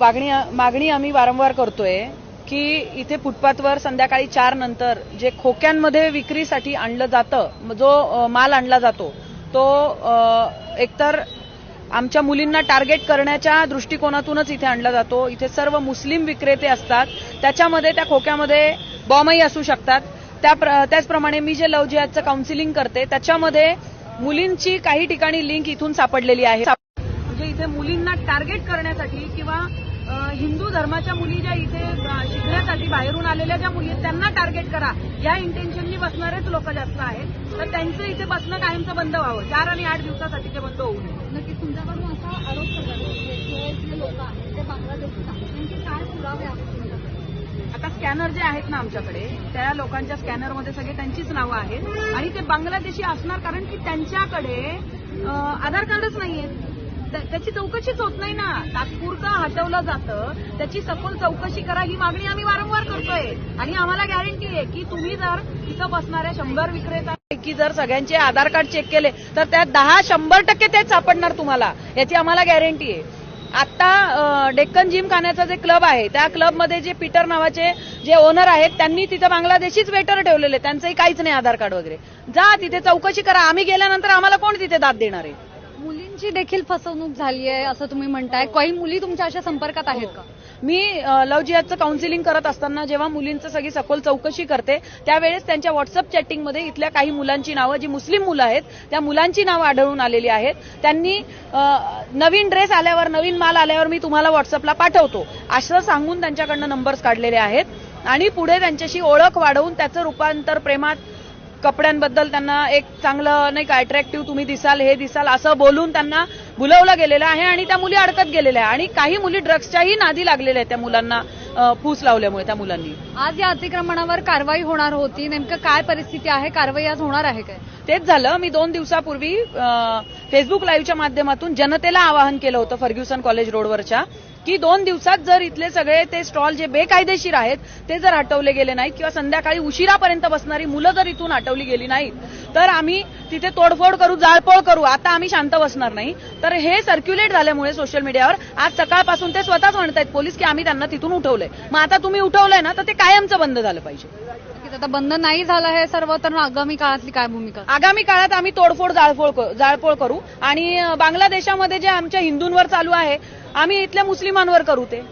मागणी मागणी आम्ही वारंवार करतोय की इथे फुटपाथवर संध्याकाळी चार नंतर जे खोक्यांमध्ये विक्रीसाठी आणलं जातं जो माल आणला जातो तो एकतर आमच्या मुलींना टार्गेट करण्याच्या दृष्टिकोनातूनच इथे आणला जातो. इथे सर्व मुस्लिम विक्रेते असतात. त्याच्यामध्ये त्या खोक्यामध्ये बॉम्बही असू शकतात. त्या प्र- त्याचप्रमाणे मी जे लव जिहादचं काउन्सिलिंग करते त्याच्यामध्ये मुलींची काही ठिकाणी लिंक इथून सापडलेली आहे. म्हणजे इथे मुलींना टार्गेट करण्यासाठी किंवा हिंदू धर्माच्या मुली ज्या इथे शिकण्यासाठी बाहेरून आलेल्या ज्या मुली त्यांना टार्गेट करा. या इंटेन्शननी बसणारेच लोक जास्त आहेत. तर त्यांचं इथे बसणं कायमचं बंद व्हावं. चार आणि आठ दिवसासाठी ते बंद होऊ नये. नक्कीच तुमच्याकडून असा आरोप करतात की हे जे लोक आहेत ते बांगलादेशचे आहेत. त्यांचे काय पुरावे आहेत तुमच्याकडे? आता स्कॅनर जे आहेत ना आमच्याकडे त्या लोकांच्या स्कॅनरमध्ये सगळे त्यांचीच नावं आहेत. आणि ते बांगलादेशी असणार कारण की त्यांच्याकडे आधार कार्डच नाहीये त्याची चौकशीच होत नाही ना. तात्पुरतं हटवलं जातं. त्याची सखोल चौकशी करा. ही मागणी आम्ही वारंवार करतोय. आणि आम्हाला गॅरंटी आहे की तुम्ही जर तिथं बसणाऱ्या शंभर विक्रेत्यांपैकी जर सगळ्यांचे आधार कार्ड चेक केले तर त्यात दहा शंभर टक्के तेच सापडणार तुम्हाला. याची आम्हाला गॅरंटी आहे. आता डेक्कन जिम खाण्याचा जे क्लब आहे त्या क्लबमध्ये जे पीटर नावाचे जे ओनर आहेत त्यांनी तिथं बांगलादेशीच वेटर ठेवलेले त्यांचंही काहीच नाही आधार कार्ड वगैरे. जा तिथे चौकशी करा. आम्ही गेल्यानंतर आम्हाला कोण तिथे दाद देणार आहे? मुलींची देखील फसवणूक झाली आहे असं तुम्ही म्हणताय. काही मुली तुमच्या अशा संपर्कात आहेत का? हो. मी लव जिहादचं काउन्सिलिंग करत असताना जेव्हा मुलींचं सगळी सखोल चौकशी करते त्यावेळेस त्यांच्या व्हॉट्सअप चॅटिंगमध्ये इथल्या काही मुलांची नावं जी मुस्लिम मुलं आहेत त्या मुलांची नावं आढळून आलेली आहेत. त्यांनी नवीन ड्रेस आल्यावर नवीन माल आल्यावर मी तुम्हाला व्हॉट्सअपला पाठवतो. असं सांगून त्यांच्याकडनं नंबर्स काढलेले आहेत. आणि पुढे त्यांच्याशी ओळख वाढवून त्याचं रूपांतर प्रेमात कपड्यांबद्दल त्यांना एक चांगलं नाही का अट्रॅक्टिव्ह तुम्ही दिसाल हे दिसाल असं बोलून त्यांना बुलवलं गेलेलं आहे आणि त्या मुली अडकत गेलेल्या आहे. आणि काही मुली ड्रग्सच्याही नादी लागलेल्या आहेत त्या मुलांना फूस लावल्यामुळे त्या मुलांनी. आज या अतिक्रमणावर कारवाई होणार होती. नेमकं काय परिस्थिती आहे? कारवाई आज होणार आहे काय? तेच झालं. मी दोन दिवसापूर्वी फेसबुक लाईव्हच्या माध्यमातून जनतेला आवाहन केलं होतं फर्ग्युसन कॉलेज रोडवरच्या. की दोन दिवसात जर इथले सगळे ते स्टॉल जे बेकायदेशीर आहेत ते जर हटवले गेले नाहीत किंवा संध्याकाळी उशिरापर्यंत बसणारी मुलं जर इथून हटवली गेली नाहीत तर आम्ही तिथे तोडफोड करू जाळपोळ करू. आता आम्ही शांत बसणार नाही. तर हे सर्क्युलेट झाल्यामुळे सोशल मीडियावर आज सकाळपासून ते स्वतःच म्हणतायत पोलीस की आम्ही त्यांना तिथून उठवलंय. मग आता तुम्ही उठवलंय ना तर ते कायमचं बंद झालं पाहिजे. आता बंद नाही झालं हे सर्व तर आगामी काळातली काय भूमिका? आगामी काळात आम्ही तोडफोड क- जाळपोळ करू. आणि बांगलादेशामध्ये जे आमच्या हिंदूंवर चालू आहे आम्ही इथल्या मुस्लिमांवर करू ते.